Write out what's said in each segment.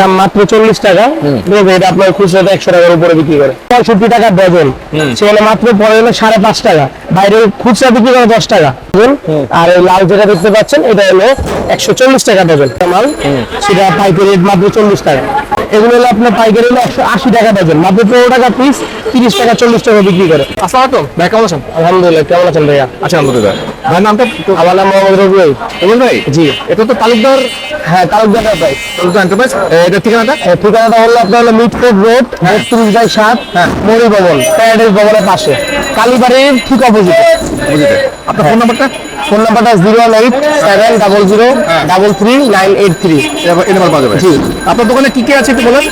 দাম মাত্র চল্লিশ টাকা। এটা আপনার খুচরাতে একশো টাকার উপরে বিক্রি করে। পঁয়ষট্টি টাকা ডজন। সেখানে মাত্র পড়ে হলো সাড়ে পাঁচ টাকা। বাইরে খুচরা বিক্রি করে দশ টাকা। আর এই লাল যেটা দেখতে পাচ্ছেন এটা হলো একশো চল্লিশ টাকা ডজন। মাল সেটা পাইকারি রেট মাত্র চল্লিশ টাকা। এগুলো হলো আপনার পাইকারি হলো একশো আশি টাকা ডজন। মাত্র পনেরো টাকা পিস তিরিশ টাকা চল্লিশ টাকা বিক্রি করে। আসসালামু আলাইকুম। ভাই কেমন আছেন? আলহামদুলিল্লাহ কেমন আছেন ভাইয়া? আচ্ছা আলহামদুলিল্লাহ। ভাইয়ের নামটা? আমার নাম মোহাম্মদ রবি বলুন ভাই? জি। এটা তো তালুকদার হ্যাঁ তালুকদার ভাই। তালুকদার এন্টারপ্রাইজ এটা ঠিকানাটা? ঠিকানাটা হলো আপনার হলো মিটফোর্ড রোড বত্রিশ বাই সাত মরি ভবন প্যারাডাইস ভবনের পাশে। কালীবাড়ির ঠিক অপোজিট আপনার ফোন নাম্বারটা ফোন নাম্বারটা zero eight seven double zero double three nine eight three এই নাম্বার পাওয়া যাবে। জি। আপনার দোকানে কি কি আছে একটু বলেন?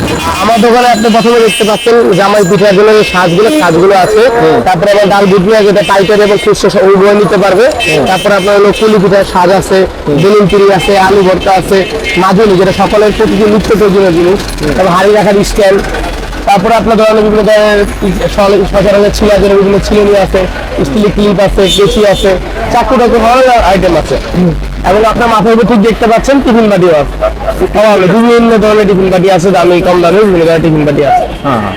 আমার দোকানে আপনি প্রথমে দেখতে পাচ্ছেন জামাই পিঠার জন্য সাজগুলো সাজগুলো আছে। তারপরে আমার ডাল বুটনিয়া যেটা পাইকারি এবং খুচরা উভয় নিতে পারবে। তারপরে আপনার হলো কুলি পিঠার সাজ আছে বেলুন পিড়ি আছে আলু ভর্তা আছে মাজুলি যেটা সকলের প্রতিদিন নিত্য প্রয়োজনীয় জিনিস। তারপর হাড়ি রাখার স্ট্যান্ড তারপরে আপনার ধরেন বিভিন্ন ধরনের সচরাচর ছিলা যেটা বিভিন্ন ছিলনি আছে স্টিল ক্লিপ আছে কেসি আছে চাকু টাকু ধরনের আইটেম আছে। এবং আপনার মাথার উপর ঠিক দেখতে পাচ্ছেন টিফিন বাটিও আছে। বিভিন্ন ধরনের টিফিন বাটি আছে দামি কম দামি বিভিন্ন ধরনের টিফিন বাটি আছে। হ্যাঁ হ্যাঁ।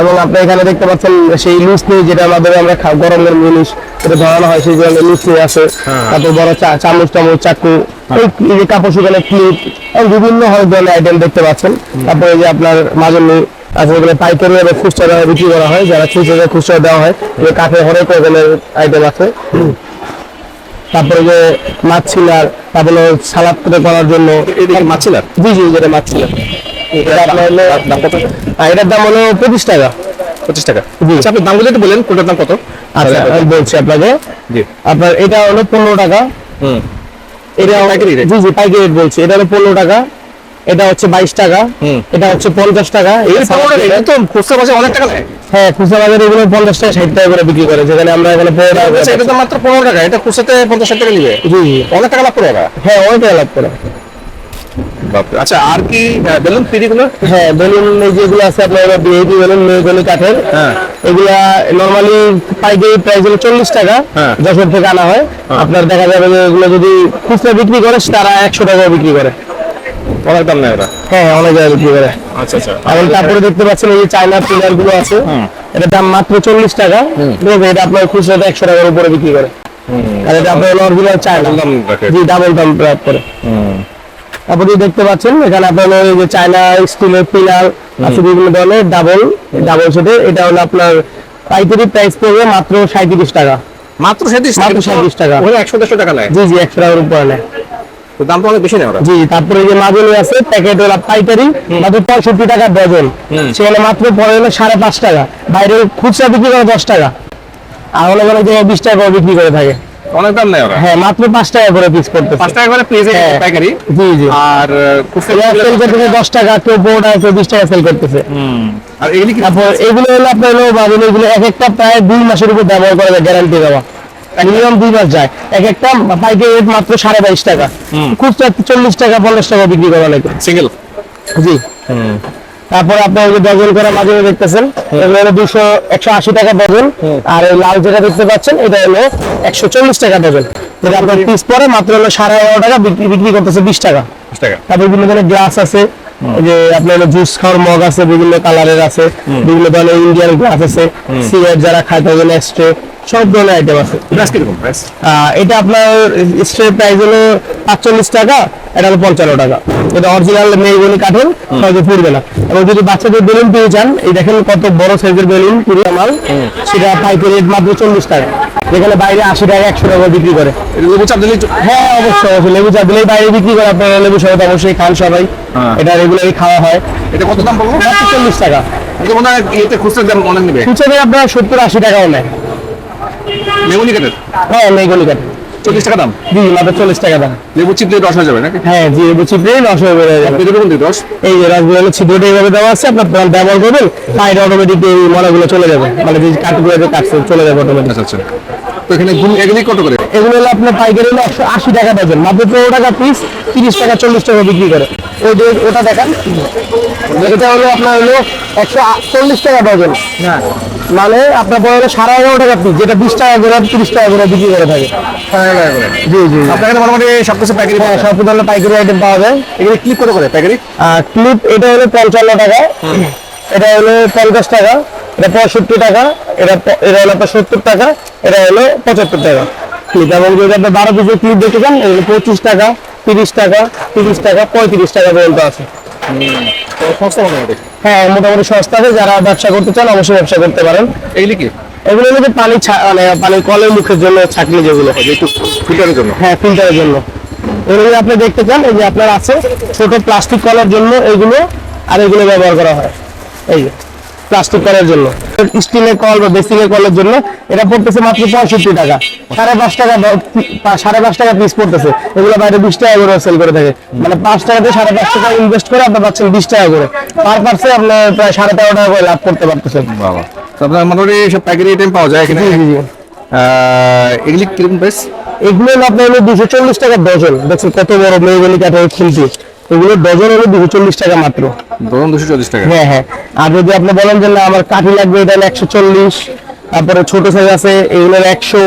এবং আপনি এখানে দেখতে পাচ্ছেন সেই লুচনি যেটা আমাদের আমরা গরমের জিনিস এটা ধরানো হয় সেই ধরনের লুচনি আছে। তারপর বড় চামচ টামচ চাকু এই এই যে কাপড় শুকানো ক্লিপ এবং বিভিন্ন ধরনের আইটেম দেখতে পাচ্ছেন। তারপরে যে আপনার মাজনি আছে এগুলো পাইকারি এবং খুচরা দামে বিক্রি করা হয় যারা খুচরা খুচরা দেওয়া হয় এই কাঠের হরেক রকমের আইটেম আছে। তারপরে যে মাছ ছিলার তারপরে সালাদ করে করার জন্য কি মাছিলার জি জি যেটা মাছ ছিলার। এটার দাম হলো পঁচিশ টাকা। পঁচিশ টাকা। আচ্ছা আপনি দামগুলো একটু বলেন কোনটার দাম কত? আচ্ছা আমি বলছি আপনাকে। জি। আপনার এটা হলো পনেরো টাকা। হুম। এটা পাইকারি? জি জি পাইকারি রেট বলছি। এটা হলো পনেরো টাকা। এটা হচ্ছে বাইশ টাকা। এটা হচ্ছে পঞ্চাশ টাকা। এটা তো খুচরা বাজারে অনেক টাকা হ্যাঁ খুচরা বাজারে এগুলো পঞ্চাশ টাকা ষাট টাকা করে বিক্রি করে। যেখানে আমরা এখানে পনেরো টাকা আচ্ছা, এটা তো মাত্র পনেরো টাকা এটা খুচরাতে পঞ্চাশ টাকা নিবে। জি অনেক টাকা লাভ করে হ্যাঁ অনেক টাকা লাভ করে। আচ্ছা আর কি বেলুন পিড়িগুলো? হ্যাঁ বেলুন এই যেগুলো আছে আপনার বেলুন কাঠের হ্যাঁ। এগুলা নর্মালি পাইকারি প্রাইস হলো চল্লিশ টাকা হ্যাঁ। যশোর থেকে আনা হয়। আপনার দেখা যাবে যে এগুলো যদি খুচরা বিক্রি করে তারা একশো টাকা বিক্রি করে। অনেক দাম নেয় ওরা হ্যাঁ অনেক জায়গায় বিক্রি করে। আচ্ছা আচ্ছা। এবং তারপরে দেখতে পাচ্ছেন এই চায়না পিলারগুলো আছে। এটার দাম মাত্র চল্লিশ টাকা। এটা আপনার খুচরাতে একশো টাকার উপরে বিক্রি করে। আর এটা আপনার অরিজিনাল চায়না দাম। জি ডাবল দাম করে। তারপরে দেখতে পাচ্ছেন এখানে আপনার যে চায়না স্টিলের পিলার আছে বিভিন্ন ধরনের ডাবল ডাবল সেটের এটা হলো আপনার পাইকারি প্রাইস পড়বে মাত্র সাঁত্রিশ টাকা। মাত্র সাঁত্রিশ মাত্র 37 টাকা। ওখানে একশো দেড়শো টাকা নেয়। জি জি একশো টাকার উপরে নেয়। তো দাম তো অনেক বেশি নেয় ওরা। জি তারপরে যে মাজনি আছে প্যাকেট ওলা পাইকারি মাত্র পঁয়ষট্টি টাকা ডজন। সেখানে মাত্র পড়ে হলো সাড়ে পাঁচ টাকা। বাইরে খুচরা বিক্রি করে দশ টাকা। আর অনেক অনেক জায়গায় বিশ টাকা করে বিক্রি করে থাকে। অনেক দাম নেয় ওরা? হ্যাঁ মাত্র পাঁচ টাকা করে পিস করতে পাঁচ টাকা করে হ্যাঁ। পাইকারি? জি জি। আর সেল করতেছে দশ টাকা কেউ পনেরো টাকা কেউ বিশ টাকা সেল করতেছে। আর এগুলি তারপর এগুলো হলো আপনার হলো মাজনি এগুলো এক একটা প্রায় দুই মাসের উপর ব্যবহার করা যায় গ্যারান্টি দেওয়া। মিনিমাম দুই মাস যায়। এক একটা পাইকারি রেট মাত্র সাড়ে বাইশ টাকা। খুচরা চল্লিশ টাকা পঞ্চাশ টাকা বিক্রি করা লাগে। সিঙ্গেল জি। তারপর আপনার যে ডজন করা মাঝে দেখতেছেন এগুলো হলো দুশো একশো আশি টাকা ডজন আর এই লাল যেটা দেখতে পাচ্ছেন এটা হলো একশো চল্লিশ টাকা ডজন যেটা আপনার পিস পরে মাত্র হলো সাড়ে এগারো টাকা বিক্রি বিক্রি করতেছে বিশ টাকা। তারপর বিভিন্ন ধরনের গ্লাস আছে। যে আপনার জুস খাওয়ার মগ আছে বিভিন্ন কালারের আছে। বিভিন্ন ধরনের ইন্ডিয়ান গ্লাস আছে। সিগারেট যারা খায় তাদের এক্সট্রে সব ধরনের আইটেম আছে। এটা আপনার স্ট্রে প্রাইস হলো পাঁচচল্লিশ টাকা এটা হলো পঞ্চান্ন টাকা। এটা অরিজিনাল মেহগনি কাঠের সহজে ফুরবে না। এবং যদি বাচ্চাদের বেলুন পেয়ে চান এই দেখেন কত বড় সাইজের বেলুন পুরো মাল। সেটা পাইকারি রেট মাত্র চল্লিশ টাকা। যেখানে বাইরে আশি টাকা একশো টাকা বিক্রি করে। লেবু চাপ দিলেই চ- হ্যাঁ অবশ্যই অবশ্যই। লেবু চা দিলেই বাইরে বিক্রি করে আপনারা লেবু সহ অবশ্যই খান সবাই। হ্যাঁ। এটা রেগুলারই খাওয়া হয়। এটা কত দাম পড়ব চল্লিশ টাকা। মনে হয় খুচরা দাম অনেক নেবে। খুচরা আপনার সত্তর আশি টাকাও নেয়। লেবু নিকেটের হ্যাঁ মেহগনি কাঠ চল্লিশ টাকা দাম? জি মাত্র চল্লিশ টাকা দাম। লেবু চিপ রস হয়ে যাবে নাকি? হ্যাঁ জি লেবু চিপড়েই নশ হয়ে বেড়ে যাবে পেটে রস? এই যে রাসগুলো হলো ছিদ্রটা এইভাবে দেওয়া আছে আপনার ব্যবহার করবেন সাইড অটোমেটিক এই মলাগুলো চলে যাবে। মানে যে কাঠগুলো যে কাটছে চলে যাবে অটোমেটিক আচ্ছা আচ্ছা। তো এখানে এগুলি কত করে? এগুলো হলো আপনার পাইকারি হলো একশো আশি টাকা ডজন। মাত্র পনেরো টাকা পিস তিরিশ টাকা চল্লিশ টাকা বিক্রি করে। ওই ওটা দেখান। এটা হলো আপনার হলো একশো চল্লিশ টাকা ডজন। হ্যাঁ। মানে আপনার পড়ে হলো সাড়ে এগারো টাকা পিস যেটা বিশ টাকা করে তিরিশ টাকা করে বিক্রি করে থাকে। জি জি। আপনার কাছে মোটামুটি প্যাকেট হ্যাঁ সব ধরনের পাইকারি আইটেম পাওয়া যায়। এগুলো করে করে প্যাকেট ক্লিপ এটা হলো পঞ্চান্ন টাকা। এটা হলো পঞ্চাশ টাকা। এটা পঁয়ষট্টি টাকা। এটা প- এটা হলো আপনার সত্তর টাকা। এটা হলো পঁচাত্তর টাকা ক্লিপ এবং যদি আপনি বারো পিসের ক্লিপ দেখতে চান এগুলো পঁচিশ টাকা তিরিশ টাকা তিরিশ টাকা পঁয়ত্রিশ টাকা পর্যন্ত আছে। সস্তা মোটামুটি হ্যাঁ মোটামুটি সস্তা আছে। যারা ব্যবসা করতে চান অবশ্যই ব্যবসা করতে পারেন। এগুলি কি? এগুলো হচ্ছে পানি মানে পানি কলের মুখের জন্য ছাকনি যেগুলো একটু ফিল্টারের জন্য? হ্যাঁ ফিল্টারের জন্য। এগুলো আপনি দেখতে চান এই যে আপনার আছে ছোট প্লাস্টিক কলার জন্য এগুলো আর এগুলো ব্যবহার করা হয়। এই যে। প্লাস্টিক কলার জন্য। স্টিলের কল বা বেসিং এর কলের জন্য এটা পড়তেছে মাত্র পঁয়ষট্টি টাকা। সাড়ে পাঁচ টাকা সাড়ে পাঁচ টাকা পিস পড়তেছে। এগুলো বাইরে বিশ টাকা করে সেল করে থাকে। মানে পাঁচ টাকাতে সাড়ে পাঁচ টাকা ইনভেস্ট করে আপনি পাচ্ছেন বিশ টাকা করে। পার পার্সে আপনি প্রায় সাড়ে তেরো টাকা করে লাভ করতে পারতেছেন বাবা আপনার মোটামুটি সব প্যাকেট আইটেম পাওয়া যায় এখানে? এগুলি কীরকম প্রাইস এগুলো আপনার হলো দুশো চল্লিশ টাকা ডজন দেখছেন কত বড় মেয়েগুলি কাঠের খুলছি এগুলো ডজন হলো দুশো চল্লিশ টাকা মাত্র। ধরুন দুশো চল্লিশ টাকা? হ্যাঁ হ্যাঁ। আর যদি আপনি বলেন যে না আমার কাঠি লাগবে এটা একশো চল্লিশ। তারপরে ছোট সাইজ আছে এগুলোর একশো।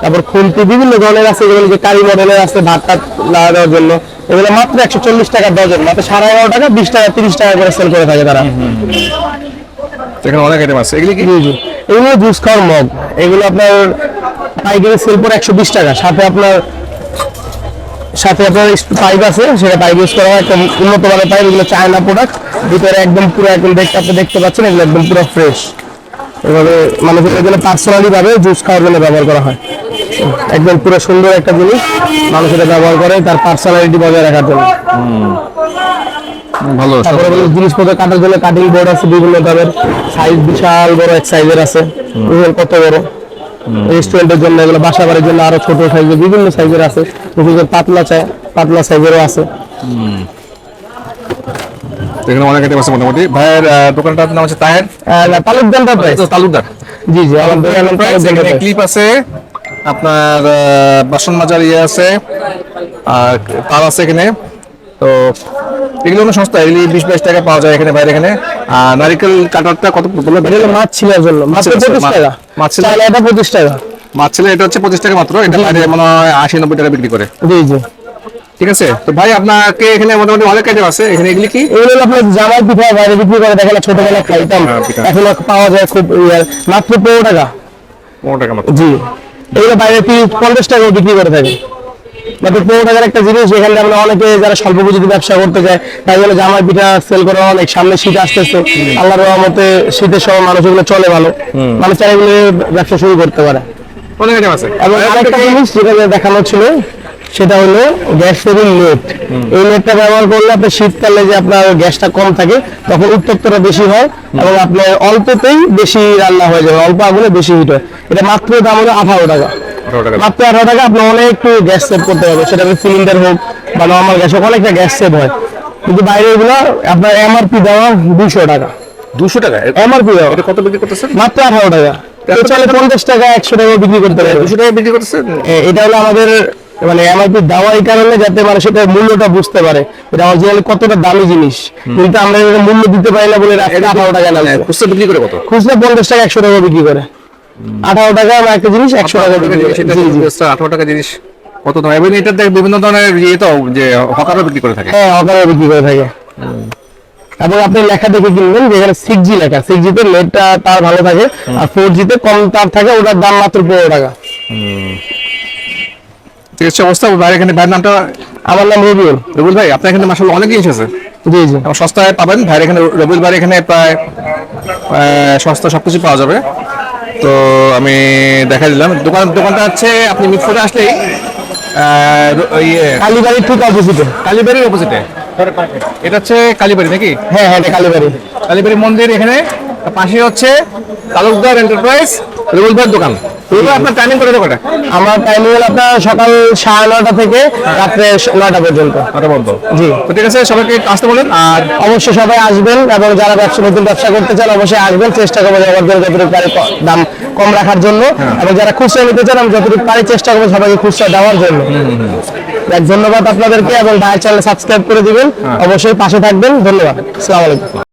তারপর খুন্তি বিভিন্ন ধরনের আছে এগুলো যে কারি মডেলের আছে ভাত টাত লাগানোর জন্য। এগুলো মাত্র একশো চল্লিশ টাকা ডজন মাত্র সাড়ে এগারো টাকা বিশ টাকা তিরিশ টাকা করে সেল করে থাকে তারা। এখানে অনেক আইটেম আছে। এগুলি কি? এগুলো জুস খাওয়ার মগ এগুলো আপনার পাইকারি সেল পরে একশো বিশ টাকা সাথে আপনার সাথে আপনার পাইপ আছে সেটা পাইপ ইউজ করা হয়। উন্নত মানের পাইপ এগুলো চায়না প্রোডাক্ট ভিতরে একদম পুরো একদম দেখতে আপনি দেখতে পাচ্ছেন এগুলো একদম পুরো ফ্রেশ এভাবে মানুষের এগুলো পার্সোনালি ভাবে জুস খাওয়ার জন্য ব্যবহার করা হয়। একদম পুরো সুন্দর একটা জিনিস মানুষ এটা ব্যবহার করে তার পার্সোনালিটি বজায় রাখার জন্য। ভালো। তারপরে জিনিসপত্র কাটার জন্য কাটিং বোর্ড আছে বিভিন্ন ধরনের। সাইজ বিশাল বড় এক সাইজের আছে। কত বড়? রেস্টুরেন্টের জন্য এগুলো বাসা বাড়ির জন্য আরও ছোট সাইজের বিভিন্ন সাইজের আছে। পাতলা চাই পাতলা সাইজেরও আছে। এখানে অনেক আইটেম আছে মোটামুটি। ভাইয়ের দোকানটার নাম হচ্ছে তাহের। আর তালুকদানটা প্রাইস তো তালুকদার জি জি আমার দোকানের ক্লিপ আছে। আপনার বাসন মাজার ইয়ে আছে। আর তার আছে এখানে। তো এগুলো অনেক সস্তা এগুলি বিশ বাইশ টাকা পাওয়া যায় এখানে বাইরে এখানে। আর নারিকেল কাটারটা কত বলল মাছ ছিল, পঁচিশ মা- টাকা মাছ ছিল। এটা পঁচিশ টাকা। মাছ ছিল এটা হচ্ছে পঁচিশ টাকা মাত্র এটা বাইরে মনে হয় আশি নব্বই টাকা বিক্রি করে। জি জি। ঠিক আছে? তো ভাই আপনাকে এখানে মোটামুটি অনেক আইটেম আছে এখানে এগুলি কি? এগুলো আপনার জামাই পিঠা বাইরে বিক্রি করে দেখেন ছোটবেলা খাইতাম। হ্যাঁ, এখন পাওয়া যায় খুব ইয়ে, মাত্র পনেরো টাকা। পনেরো টাকা মাত্র। জি। এগুলো বাইরে পঞ্চাশ টাকা বিক্রি করে থাকে। মাত্র পনেরো টাকার একটা জিনিস এখানে আমরা অনেকে যারা স্বল্প পুঁজিতে ব্যবসা করতে চায় তাই জন্য জামাই পিঠা সেল করে অনেক সামনে শীত আসতেছে। আল্লাহর রহমতে শীতের সময় মানুষ এগুলো চলে ভালো। মানুষ চাই এগুলো ব্যবসা শুরু করতে পারে। অনেক আইটেম আছে। এবং আরেকটা জিনিস যেটা দেখানো ছিল সেটা হলো গ্যাস সেভিং নেট এই নেটটা ব্যবহার করলে আপনার শীতকালে যে আপনার গ্যাসটা কম থাকে তখন উত্তপ্তটা বেশি হয় এবং আপনার অল্পতেই বেশি রান্না হয়ে যাবে অল্প আগুনে বেশি হিট হয়। এটা মাত্র দাম হলো আঠারো টাকা। মাত্র আঠারো টাকা আপনি একটু গ্যাস সেভ করতে হবে। সেটা সিলিন্ডার হোক বা নর্মাল গ্যাস হোক অনেকটা গ্যাস সেভ হয়। কিন্তু বাইরে এগুলো আপনার এমআরপি দেওয়া দুশো টাকা। দুশো টাকা? এমআরপি দেওয়া। এটা কত বিক্রি করতেছেন? মাত্র আঠারো টাকা। তো পঞ্চাশ টাকা একশো টাকা বিক্রি করতে পারে দুশো টাকা বিক্রি করতেছেন? এটা হলো আমাদের মানে এমআরপি দেওয়া এই কারণে যাতে মানে সেটা মূল্যটা বুঝতে পারে। এটা অরিজিনালি কতটা দামি জিনিস। কিন্তু আমরা মূল্য দিতে পারি না বলে রাস্তা আঠারো টাকা না খুচরা বিক্রি করে কত? খুচরা পঞ্চাশ টাকা একশো টাকা বিক্রি করে। আঠারো টাকা একটা জিনিস একশো টাকা। আঠারো টাকা জিনিস কত দাম এবং এটা বিভিন্ন ধরনের ইয়ে তো যে বিক্রি করে থাকে। হ্যাঁ বিক্রি করে থাকে। এবং আপনি লেখা দেখে কিনবেন যেখানে সিক্স জি লেখা। সিক্স জিতে নেটটা তার ভালো থাকে আর ফোর জিতে কম তার থাকে ওটার দাম মাত্র পনেরো টাকা। ঠিক আছে অবস্থা। বাইরে এখানে ভাইয়ের নামটা? আমার নাম রবিউল। রবুল ভাই আপনার এখানে মাসাল অনেক জিনিস আছে। জি জি। সস্তায় পাবেন। ভাইয়ের এখানে রবুল ভাইয়ের এখানে প্রায় সস্তা সবকিছু পাওয়া যাবে। তো আমি দেখা দিলাম। দোকান দোকানটা হচ্ছে আপনি মিটফোর্ডে আসলেই ইয়ে কালীবাড়ির ঠিক অপোজিটে কালীবাড়ির অপোজিটে এটা হচ্ছে কালীবাড়ি নাকি? হ্যাঁ হ্যাঁ এটা কালীবাড়ি। কালীবাড়ি মন্দির এখানে পাশে হচ্ছে তালুকদার এন্টারপ্রাইজ রবুল দোকান। আপনার টাইমিং করে দোকানটা আমার টাইমিং হলো আপনার সকাল সাড়ে নটা থেকে রাত্রে নটা পর্যন্ত। নটা বন্ধ জি। ঠিক আছে সবাইকে আসতে বলেন আর অবশ্যই সবাই আসবেন এবং যারা ব্যবসা নতুন ব্যবসা করতে চান অবশ্যই আসবেন। চেষ্টা যতটুকু পারি দাম কম রাখার জন্য। এবং যারা খুচরা নিতে চান আমি যতটুকু পারি চেষ্টা করব সবাইকে খুচরা দেওয়ার জন্য। ধন্যবাদ আপনাদেরকে এবং ভাইয়ের চ্যানেল সাবস্ক্রাইব করে দিবেন। অবশ্যই পাশে থাকবেন। ধন্যবাদ। আসসালামু আলাইকুম।